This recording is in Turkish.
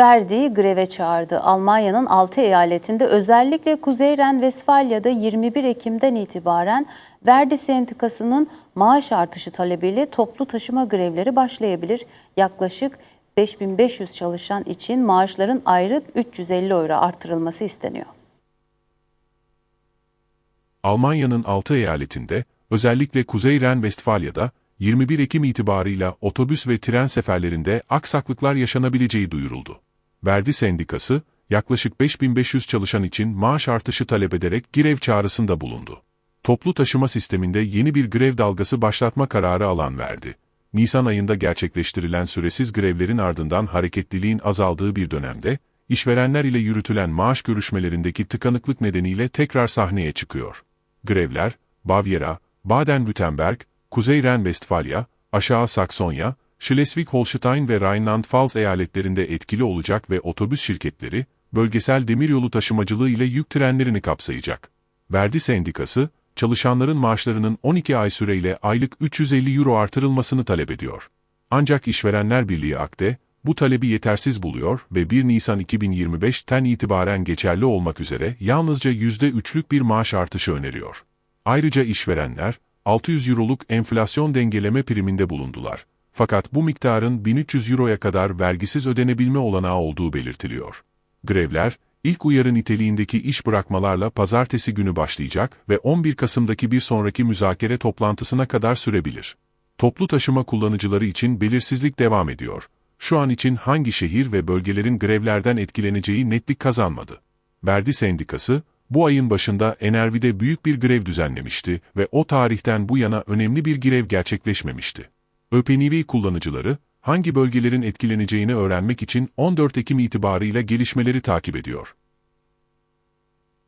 Verdi'yi greve çağırdı. Almanya'nın 6 eyaletinde özellikle Kuzey Ren-Vesfalya'da 21 Ekim'den itibaren Verdi Sendikası'nın maaş artışı talebiyle toplu taşıma grevleri başlayabilir. Yaklaşık 5500 çalışan için maaşların aylık 350 euro artırılması isteniyor. Almanya'nın 6 eyaletinde, özellikle Kuzey Ren-Vestfalya'da, 21 Ekim itibarıyla otobüs ve tren seferlerinde aksaklıklar yaşanabileceği duyuruldu. Verdi Sendikası, yaklaşık 5500 çalışan için maaş artışı talep ederek grev çağrısında bulundu. Toplu taşıma sisteminde yeni bir grev dalgası başlatma kararı alan verdi. Nisan ayında gerçekleştirilen süresiz grevlerin ardından hareketliliğin azaldığı bir dönemde, işverenler ile yürütülen maaş görüşmelerindeki tıkanıklık nedeniyle tekrar sahneye çıkıyor. Grevler, Bavyera, Baden-Württemberg, Kuzey Ren-Vestfalya, Aşağı Saksonya, Schleswig-Holstein ve Rheinland-Pfalz eyaletlerinde etkili olacak ve otobüs şirketleri, bölgesel demiryolu taşımacılığı ile yük trenlerini kapsayacak. Verdi Sendikası, çalışanların maaşlarının 12 ay süreyle aylık 350 euro artırılmasını talep ediyor. Ancak İşverenler Birliği AKDE, bu talebi yetersiz buluyor ve 1 Nisan 2025'ten itibaren geçerli olmak üzere yalnızca %3'lük bir maaş artışı öneriyor. Ayrıca işverenler, 600 euroluk enflasyon dengeleme priminde bulundular. Fakat bu miktarın 1300 euroya kadar vergisiz ödenebilme olanağı olduğu belirtiliyor. Grevler, ilk uyarı niteliğindeki iş bırakmalarla pazartesi günü başlayacak ve 11 Kasım'daki bir sonraki müzakere toplantısına kadar sürebilir. Toplu taşıma kullanıcıları için belirsizlik devam ediyor. Şu an için hangi şehir ve bölgelerin grevlerden etkileneceği netlik kazanmadı. Verdi Sendikası, bu ayın başında Enervi'de büyük bir grev düzenlemişti ve o tarihten bu yana önemli bir grev gerçekleşmemişti. ÖPNV kullanıcıları, hangi bölgelerin etkileneceğini öğrenmek için 14 Ekim itibarıyla gelişmeleri takip ediyor.